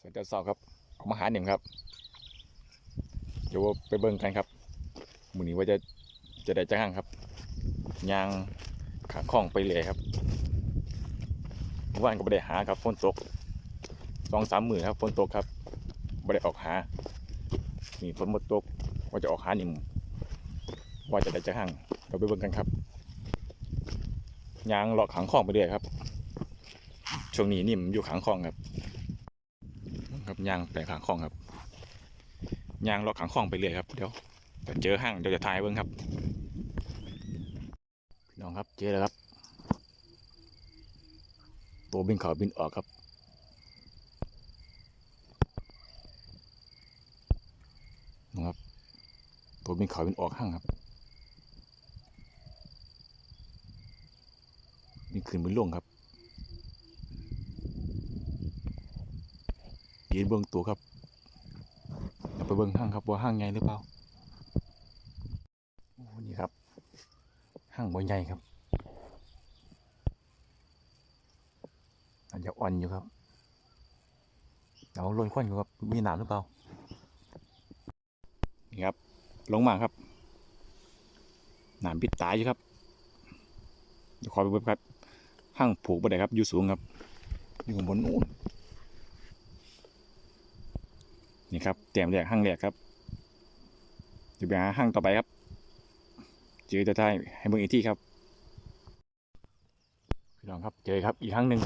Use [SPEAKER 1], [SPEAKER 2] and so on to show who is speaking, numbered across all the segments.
[SPEAKER 1] สวัสดีสาวครับออกมาหาหนิมครับ เดี๋ยวไปเบิ่งกันครับมือนี้ว่าจะจะได้จ้างครับยางขาข้องไปเลยครับเมื่อวานก็ไม่ได้หาครับฝนตกสองสามหมือครับฝนตกครับไม่ได้ออกหามีฝนหมดตกว่าจะออกหาหนิมว่าจะได้จ้างเราไปเบิ่งกันครับยางเลาะขังข้องไปเลยครับช่วงนี้นิ่มอยู่ขังข้องครับ ยางแต่ขางคลองครับยางเลาขางคลองไปเรื่อยครับเดี๋ยวจะเจอห้างเดี๋ยวจะถ่ายเบิ้งครับพี่น้องครับเจอแล้วครับ ตัวบินเขาบินออกครับนะครับ ตัวบินเขาบินออกห้างครับบินขึ้นบินลงครับ ยืนเบื้องตัวครับไปเบื้องห้างครับว่าห้างใหญ่หรือเปล่าโอ้นี่ครับห้างบ่ใหญ่ครับอาจจะอ่อนอยู่ครับเราลอยควันอยู่ครับมีหนามหรือเปล่านี่ครับลงมาครับหนามปิดตายอยู่ครับเดี๋ยวขอไปเบิ่งครับห้างผูกบันไดครับอยู่สูงครับอยู่ข้างบนนู้น นี่ครับเตรียมแรกห้างแรกครับจะไปหาห้างต่อไปครับเจอจะได้ให้เบิ่งอีกที่ครับพี่น้องครับเจอครับอีกครั้งหนึ่ง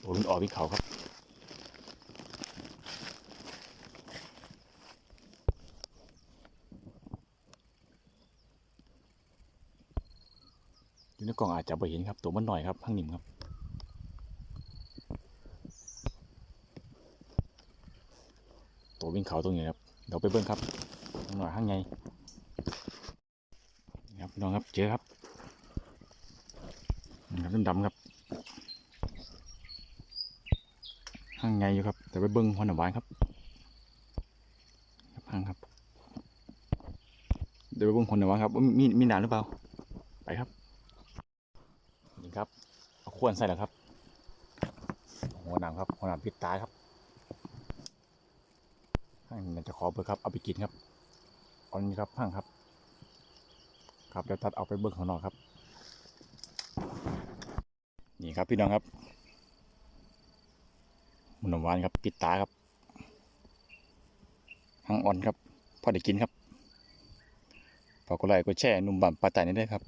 [SPEAKER 1] โอ้มันออกที่เขาครับอยู่ในกล่องอาจจะไม่เห็นครับตัวมันหน่อยครับห้างนิ่มครับ เขาตรงนี้ครับเดี๋ยวไปเบิ้งครับหน่อยข้างในครับน้องครับเจอครับครับดำๆครับข้างในอยู่ครับ แต่ไปเบิ้งหัวหน้าหวานครับครับข้างครับเดี๋ยวไปเบิ้งหัวหน้าหวานครับมีมีหนานหรือเปล่าไปครับนี่ครับเอาขวานใส่แล้วครับหัวหนามครับหัวหนามพิษตายครับ มันจะขอเบอร์ครับ เอาไปกินครับเอานี้ครับห้างครับ ครับเดี๋ยวตัดเอาไปเบิ้งข้างนอกครับ นี่ครับพี่น้องครับมันหวานครับปิดตาครับห้างอ่อนครับพอได้กินครับฝากกดไลค์กดแชร์หนุ่มบั่มปลาไต่นี่ด้ครับ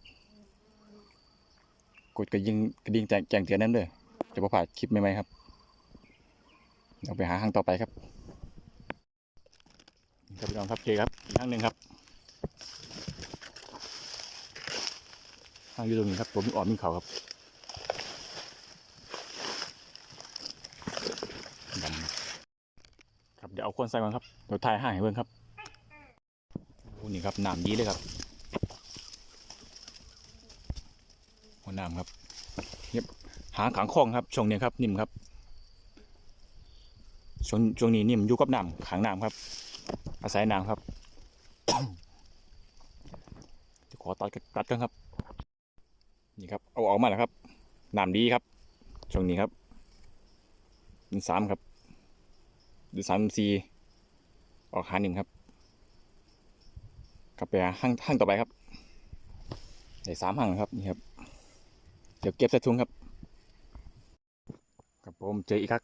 [SPEAKER 1] กดกระยิงกระดิ่งแจ้งแจงเตือนนั่นเลยจะประพลาดคลิปใหม่ๆครับเดี๋ยวไปหาห้างต่อไปครับ ครับพี่น้องครับเจครับอีกครั้งหนึ่งครับทางอยู่ตรงนี้ครับผมอ่อนมีเขาครับดำครับเดี๋ยวเอาคนใส่ก่อนครับเดี๋ยวถ่ายห่างให้เบิ่งครับโอ้นี่ครับน้ำดีเลยครับหัวน้ำครับเงียบหาขังคลองครับช่วงนี้ครับนิ่มครับช่วงช่วงนี้นิ่มอยู่กับน้ำขังน้ำครับ อาศัยน้ำครับ จะขอตัดตัดกันครับ นี่ครับ เอาออกมาแล้วครับ น้ำดีครับ ช่วงนี้ครับเป็นสามครับดูสามสี่ออกหาหนึ่งครับ กลับไปหาห้างห้างต่อไปครับได้สามห้างครับนี่ครับ เดี๋ยวเก็บใส่ถุงครับครับผมเจออีกครับ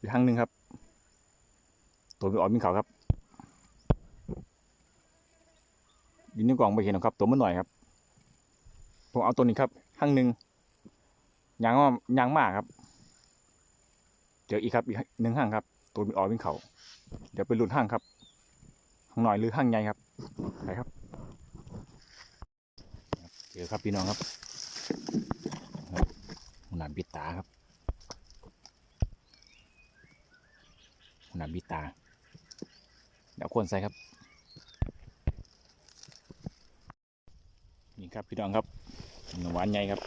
[SPEAKER 1] อีกห้างหนึ่งครับ ตัวมีออกมีเขาครับ อยินในกล่องไปเห็นหรอกครับ ตัวมันหน่อยครับ ผมเอาตัวนี้ครับห้างหนึ่งยางว่ายางมากครับ เจออีกครับ อีกหนึ่งห้างครับ ตัวมีออกวิ่งเขาเดี๋ยวไปลุ้นห้างครับห้างหน่อยหรือห้างใหญ่ครับไปครับ เจอครับพี่น้องครับหนาบิดตาครับหนาบิดตาเดี๋ยวควรใส่ครับ ครับพี่น้องครับหนหวานใหญ่ครับ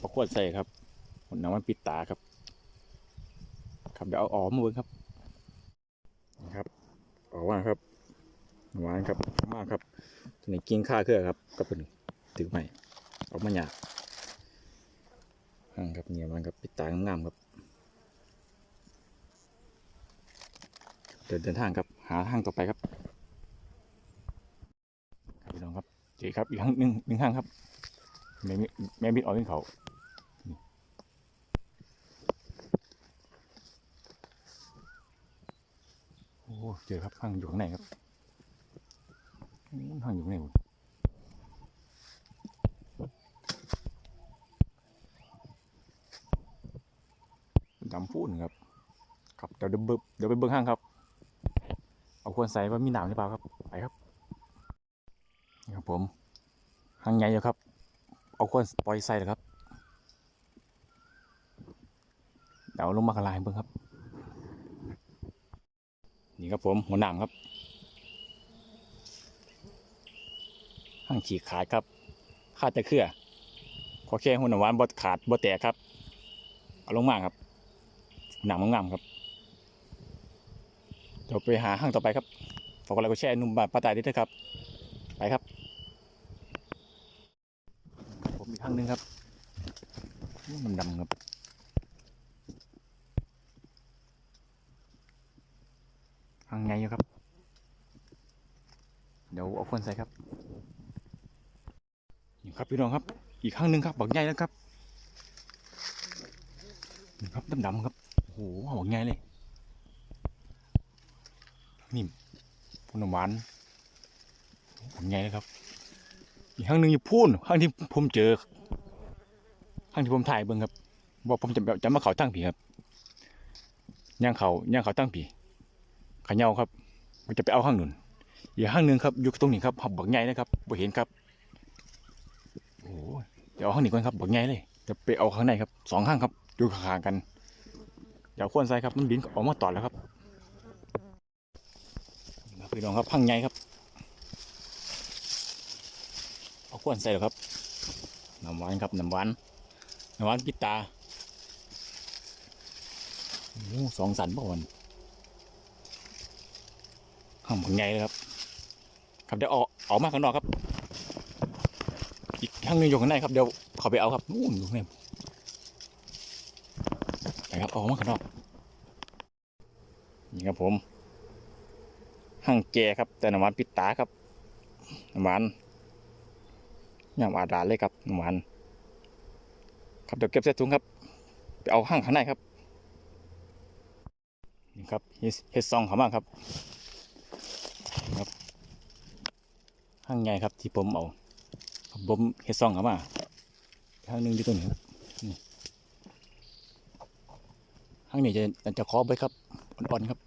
[SPEAKER 1] ประควดใส่ครับผลน้ำมันปิดตาครับครับเดี๋ยวเอาออกมาเบิ่งครับนะครับออกมาครับหวานครับมากครับตัวนี้กิ้งค่าเครือครับก็เป็นถือใหม่ออกมาหยาบห่างครับเนี่ยมันครับปิดตางามๆครับ เดินเดินทางครับหาทางต่อไปครับพี่น้ ครับเจอครับอีกครั้งหนึ่งหนึ่งห้างครับ แม่มิแม่บิดออกขึ้นเขาโอ้เจอครับห้างอยู่ข้างในครับห้างอยู่ข้างในหมดดำพูดครับครับเดี๋ยวเดี๋ยวเบิ่งเดี๋ยวไปเบิ้งห้างครับ เอาควรใส่ว่ามีหนามหรือเปล่าครับ ครับผมห้างใหญ่อยู่ครับ เอาควรปล่อยใส่เลยครับ เดี๋ยวลงมากระลายเบิ้งครับ นี่ครับผมหัวหนามครับห้างฉีกขาดครับขาดแต่เครือขอแค่หัวหนามหวานบดขาดบดแตกครับ เอาลงมาครับหนังงามครับเดี๋ยวไปหาห้างต่อไปครับ ฝากกดไลค์กดแชร์นุ่มบาทป้าตายด้วยนะครับ ไปครับ ผมอีกห้างหนึงครับอู้มันดำครับห้างไงอยู่ครับ เดี๋ยวเอาคนใส่ครับนี่ครับพี่น้องครับ อีกข้างหนึ่งครับบักใหญ่แล้วครับนี่ครับดำๆครับโอ้โหบักใหญ่เลยนี่พนมหวานบักใหญ่เลยครับ อีกข้างหนึ่งอยู่พูนข้างที่ผมเจอข้างที่ผมถ่ายเบิ่งครับว่าผมจะจะมาเขาตั้งผีครับย่างเขาย่างเขาตั้งผีขย่าครับมันจะไปเอาข้างหนุนอีกข้างหนึ่งครับอยู่ตรงนี้ครับบักใหญ่นะครับบ่เห็นครับโอ้โหเดี๋ยวเอาข้างนี้ก่อนครับบักใหญ่เลยจะไปเอาข้างในครับสองข้างครับอยู่ข้างกัน เดี๋ยวควรใส่ครับมันบินออกมาต่อแล้วครับนี่ครับพี่น้องครับข้างใหญ่ครับ เอาควรใส่แล้วครับน้ำหวานครับน้ำหวานน้ำหวานปิตาโอ้สองสันบ่วันข้างบักใหญ่เลยครับ ครับเดี๋ยวออกออกมาข้างนอกครับ อีกข้างนึงอยู่ข้างในครับเดี๋ยวขาไปเอาครับนู่นอยู่ข้างในไปครับออกมาข้างนอกนี่ครับผมห้างแกครับ แต่น้ำหวานปิตาครับน้ำหวาน ย่ำอาดาเลยครับน้ำหวานครับเดี๋ยวเก็บใส่ถุงครับไปเอาห้างข้างในครับนี่ครับเฮ็ดซองเขามากครับครับห้างใหญ่ครับที่ผมเอาผมเฮ็ดซองเขามาข้างหนึ่งอยู่ตรงนี้ครับนี่ข้างนี้จะจะขอไปครับอ่อนๆครับ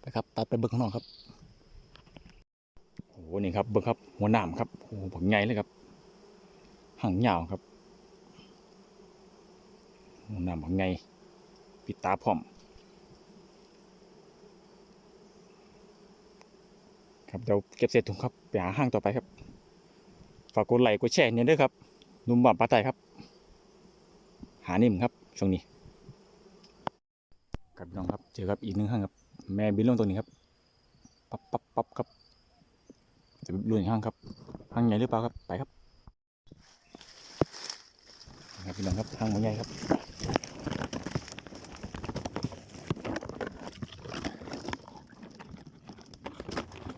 [SPEAKER 1] ไปครับตัดไปเบิ้งข้างนอกครับโอ้โหนี่ครับเบิ้งครับหัวหนามครับ โอ้โหผมใหญ่เลยครับหางยาวครับนามผมใหญ่ปิดตาพร้อม ครับเดี๋ยวเก็บเศษถุงครับไปหาห้างต่อไปครับฝากกดไลค์กดแชร์เนี่ยด้วยครับนุ่มบ่าวปลาไตครับ หานิ่มครับช่วงนี้ครับน้องครับเจอครับอีกหนึ่งห้างครับ แม่บินลงตรงนี้ครับปั๊บปั๊บปั๊บครับจะลุยห้างครับ หางใหญ่หรือเปล่าครับ ไปครับครับพี่น้องครับหางมันใหญ่ครับ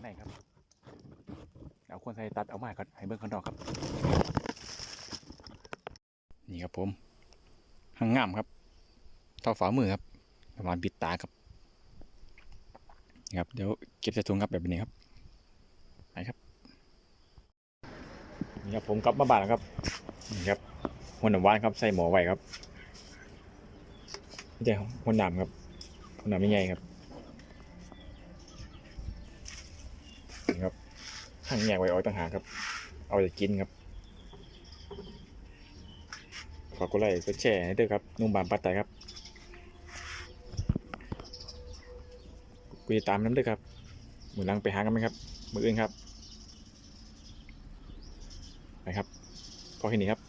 [SPEAKER 1] ไหนครับ เอาคนใส่ตัดเอาไม้ก่อนให้เบิ่งข้างนอกครับ นี่ครับผมหางงามครับ เท่าฝ่ามือครับประมาณปิดตาครับครับ เดี๋ยวเก็บใส่ถุงครับแบบนี้ครับไปครับ นี่ครับผมกลับมาบ้านแล้วครับนี่ครับหัวหนามวานครับใส่หมอไว้ครับไม่ใช่หัวหนามครับหัวหนามไม่ใหญ่ครับนี่ครับหั่งแยกไว้เอาต่างหากครับ เอาจะกินครับฝากกดไลค์กดแชร์ให้ด้วยครับนุ่มบานปัดไตครับกูจะตามน้ำด้วยครับมือหลังไปหากันไหมครับ มืออื่นครับ นะครับพอแค่นี้ครับ